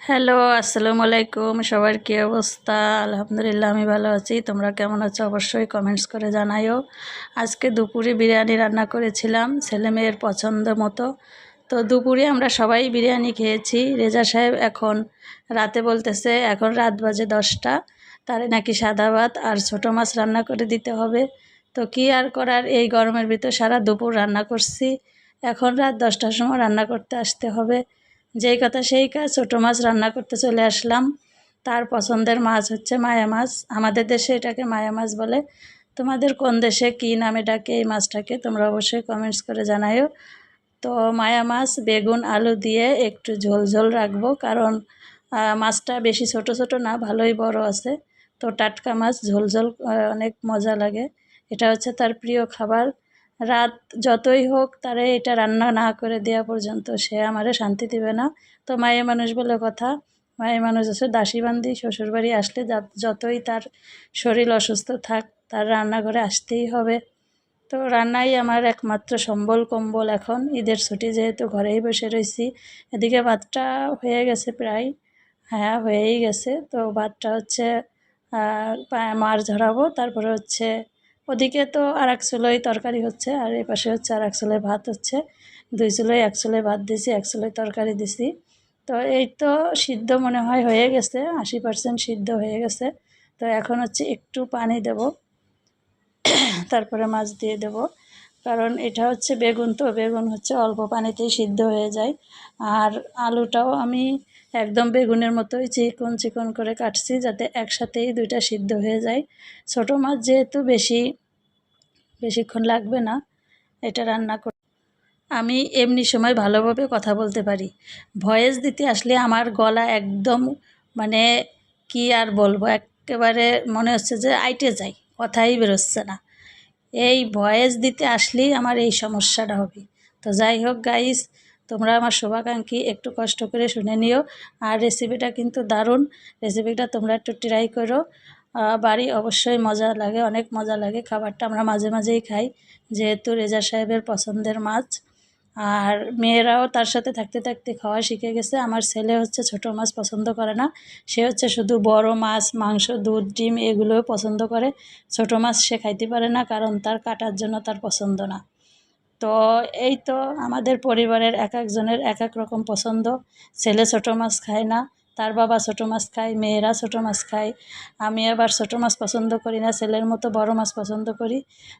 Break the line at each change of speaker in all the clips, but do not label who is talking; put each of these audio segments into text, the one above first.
Hello, আসসালামু আলাইকুম। সবার কী অবস্থা? আলহামদুলিল্লাহ, আমি ভালো আছি। তোমরা কেমন আছো? অবশ্যই কমেন্টস করে জানাইও। আজকে দুপুরে বিরিয়ানি রান্না করেছিলাম, ছেলে মেয়ের পছন্দ মতো। তো দুপুরে আমরা সবাই বিরিয়ানি খেয়েছি। রেজা সাহেব এখন রাতে বলতেছে, এখন রাত বাজে দশটা। তারে নাকি সাদা ভাত আর ছোটো মাছ রান্না করে দিতে হবে। তো কি আর করার? এই গরমের ভিতর সারা দুপুর রান্না করছি। এখন রাত দশটার সময় রান্না করতে আসতে হবে। যেই কথা সেই কাজ, ছোটো মাছ রান্না করতে চলে আসলাম। তার পছন্দের মাছ হচ্ছে মায়া মাছ। আমাদের দেশে এটাকে মায়া মাছ বলে। তোমাদের কোন দেশে কী নামে ডাকে এই মাছটাকে, তোমরা অবশ্যই কমেন্টস করে জানাইও তো মায়া মাছ, বেগুন, আলু দিয়ে একটু ঝোল ঝোল রাখব, কারণ মাছটা বেশি ছোট ছোট না, ভালোই বড় আছে। তো টাটকা মাছ, ঝোল ঝোল অনেক মজা লাগে। এটা হচ্ছে তার প্রিয় খাবার। রাত যতই হোক তারে এটা রান্না না করে দেওয়া পর্যন্ত সে আমারে শান্তি দেবে না। তো মায়ের মানুষ বলে কথা, মায়ের মানুষ আছে দাসী বান্দি শ্বশুরবাড়ি আসলে যতই তার শরীর অসুস্থ থাক, তার রান্নাঘরে আসতেই হবে। তো রান্নাই আমার একমাত্র সম্বল কম্বল এখন। ঈদের ছুটি যেহেতু ঘরেই বসে রয়েছি এদিকে ভাতটা হয়ে গেছে প্রায়। হ্যাঁ হয়েই গেছে। তো ভাতটা হচ্ছে মার ধরাবো তারপরে হচ্ছে ওদিকে তো আর এক চুলোয় তরকারি হচ্ছে, আর এই পাশে হচ্ছে আর এক চুলোয় ভাত হচ্ছে। দুই চুলোয় এক চুলোয় ভাত দিছি, এক চুলোয় তরকারি দিছি। তো এই তো সিদ্ধ মনে হয় হয়ে গেছে, আশি পার্সেন্ট সিদ্ধ হয়ে গেছে। তো এখন হচ্ছে একটু পানি দেব, তারপরে মাছ দিয়ে দেব। কারণ এটা হচ্ছে বেগুন, তো বেগুন হচ্ছে অল্প পানিতেই সিদ্ধ হয়ে যায়। আর আলুটাও আমি একদম বেগুনের মতোই চিকন চিকন করে কাটছি যাতে একসাথেই দুইটা সিদ্ধ হয়ে যায়। ছোটো মাছ যেহেতু বেশি, বেশিক্ষণ লাগবে না এটা রান্না কর আমি এমনি সময় ভালোভাবে কথা বলতে পারি। ভয়েস দিতে আসলে আমার গলা একদম মানে কি আর বলব? একেবারে মনে হচ্ছে যে আইটে যাই, কথাই বেরোচ্ছে না। এই ভয়েস দিতে আসলেই আমার এই সমস্যাটা হবে। তো যাই হোক গাইস তোমরা আমার শুভাকাঙ্ক্ষী, একটু কষ্ট করে শুনে নিও। আর রেসিপিটা কিন্তু দারুণ। রেসিপিটা তোমরা একটু ট্রাই করো। বাড়ি অবশ্যই মজা লাগে, অনেক মজা লাগে। খাবারটা আমরা মাঝে মাঝেই খাই, যেহেতু রেজা সাহেবের পছন্দের মাছ। আর মেয়েরাও তার সাথে থাকতে থাকতে খাওয়া শিখে গেছে। আমার ছেলে হচ্ছে ছোট, মাছ পছন্দ করে না। সে হচ্ছে শুধু বড় মাছ, মাংস, দুধ, ডিম এগুলো পছন্দ করে। ছোট মাছ সে খাইতে পারে না, কারণ তার কাটার জন্য তার পছন্দ না। তো এই তো আমাদের পরিবারের এক একজনের এক এক রকম পছন্দ। ছেলে ছোট মাছ খায় না তার বাবা ছোটো মাছ খায়, মেয়েরা ছোটো মাছ খায়। আমি আবার ছোটো মাছ পছন্দ করি না, ছেলের মতো বড় মাছ পছন্দ করি।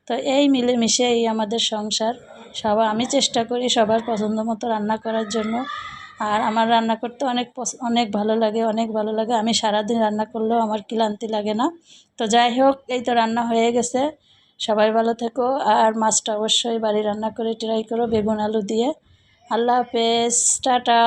তো এই মিলেমিশে এই আমাদের সংসার। সবার আমি চেষ্টা করি সবার পছন্দ মতো রান্না করার জন্য। আর আমার রান্না করতে অনেক অনেক ভালো লাগে, অনেক ভালো লাগে। আমি সারাদিন রান্না করলেও আমার ক্লান্তি লাগে না। তো যাই হোক, এই তো রান্না হয়ে গেছে। সবাই ভালো থেকো। আর মাছটা অবশ্যই বাড়ি রান্না করে ট্রাই করো বেগুন আলু দিয়ে। আল্লাহ হাফেজ। টাটা।